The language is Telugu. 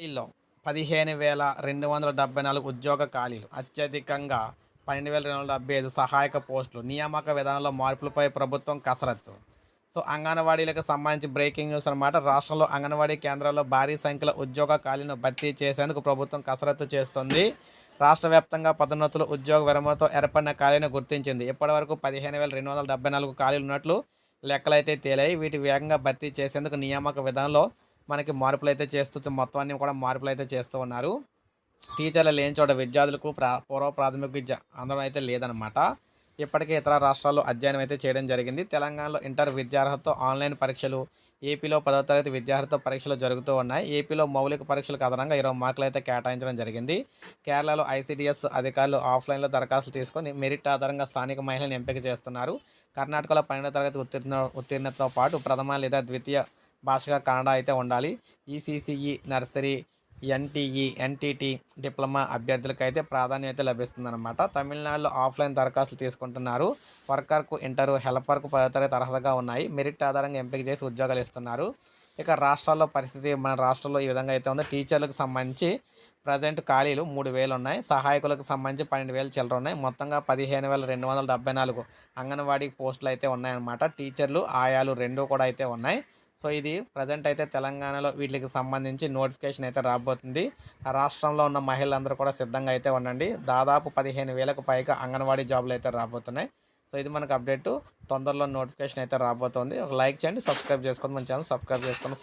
ఖాళీల్లో పదిహేను వేల రెండు వందల డెబ్బై నాలుగు ఉద్యోగ ఖాళీలు అత్యధికంగా పన్నెండు వేల రెండు వందల డెబ్బై ఐదు సహాయక పోస్టులు నియామక విధానంలో మార్పులపై ప్రభుత్వం కసరత్తు. సో అంగన్వాడీలకు సంబంధించి బ్రేకింగ్ న్యూస్ అనమాట రాష్ట్రంలో అంగన్వాడీ కేంద్రాల్లో భారీ సంఖ్యలో ఉద్యోగ ఖాళీలను భర్తీ చేసేందుకు ప్రభుత్వం కసరత్తు చేస్తుంది. రాష్ట్ర వ్యాప్తంగా పదోన్నతులు ఉద్యోగ విరమణతో ఏర్పడిన ఖాళీని గుర్తించింది. ఇప్పటివరకు పదిహేను వేల రెండు వందల డెబ్బై నాలుగు ఖాళీలు ఉన్నట్లు లెక్కలైతే తేలాయి. వీటి వేగంగా భర్తీ చేసేందుకు నియామక విధానంలో మనకి మార్పులు అయితే చేస్తూ మొత్తం అన్ని కూడా మార్పులు అయితే చేస్తూ ఉన్నారు. టీచర్లు లేని చోట విద్యార్థులకు ప్రా పూర్వ ప్రాథమిక విద్య అందరం అయితే లేదనమాట ఇప్పటికే ఇతర రాష్ట్రాల్లో అధ్యయనం అయితే చేయడం జరిగింది. తెలంగాణలో ఇంటర్ విద్యార్హతతో ఆన్లైన్ పరీక్షలు ఏపీలో పదవ తరగతి విద్యార్హత పరీక్షలు జరుగుతూ ఉన్నాయి. ఏపీలో మౌలిక పరీక్షలకు అదనంగా ఇరవై మార్కులు అయితే కేటాయించడం జరిగింది. కేరళలో ఐసీడీఎస్ అధికారులు ఆఫ్లైన్లో దరఖాస్తులు తీసుకొని మెరిట్ ఆధారంగా స్థానిక మహిళలను ఎంపిక చేస్తున్నారు. కర్ణాటకలో పన్నెండవ తరగతి ఉత్తీర్ణ ఉత్తీర్ణతతో పాటు ప్రథమ లేదా ద్వితీయ భాషగా కన్నడ అయితే ఉండాలి. ECCE nursery NTE NTT diploma అభ్యర్థులకు అయితే ప్రాధాన్యత లభిస్తుందన్నమాట. తమిళనాడులో ఆఫ్లైన్ దరఖాస్తులు తీసుకుంటున్నారు. వర్కర్కు ఇంటర్ హెల్పర్కు పదో తరగతి అర్హతగా ఉన్నాయి. మెరిట్ ఆధారంగా ఎంపిక చేసి ఉద్యోగాలు ఇస్తున్నారు. ఇక రాష్ట్రాల్లో పరిస్థితి మన రాష్ట్రంలో ఈ విధంగా అయితే ఉంది. టీచర్లకు సంబంధించి ప్రజెంట్ ఖాళీలు మూడు వేలు ఉన్నాయి. సహాయకులకు సంబంధించి పన్నెండు వేలు చిల్లర ఉన్నాయి. మొత్తంగా పదిహేను వేల రెండు వందల డెబ్బై నాలుగు అంగన్వాడీ పోస్టులు అయితే ఉన్నాయన్నమాట. టీచర్లు ఆయాలు రెండు కూడా అయితే ఉన్నాయి. సో ఇది ప్రజెంట్ అయితే తెలంగాణలో వీటికి సంబంధించి నోటిఫికేషన్ అయితే రాబోతుంది. ఆ రాష్ట్రంలో ఉన్న మహిళలందరూ కూడా సిద్ధంగా అయితే ఉండండి. దాదాపు పదిహేను వేలకు పైగా అంగన్వాడీ జాబులు అయితే రాబోతున్నాయి. సో ఇది మనకు అప్డేట్ తొందరలో నోటిఫికేషన్ అయితే రాబోతుంది. ఒక లైక్ చేయండి సబ్స్క్రైబ్ చేసుకోండి మన ఛానల్ సబ్స్క్రైబ్ చేసుకొని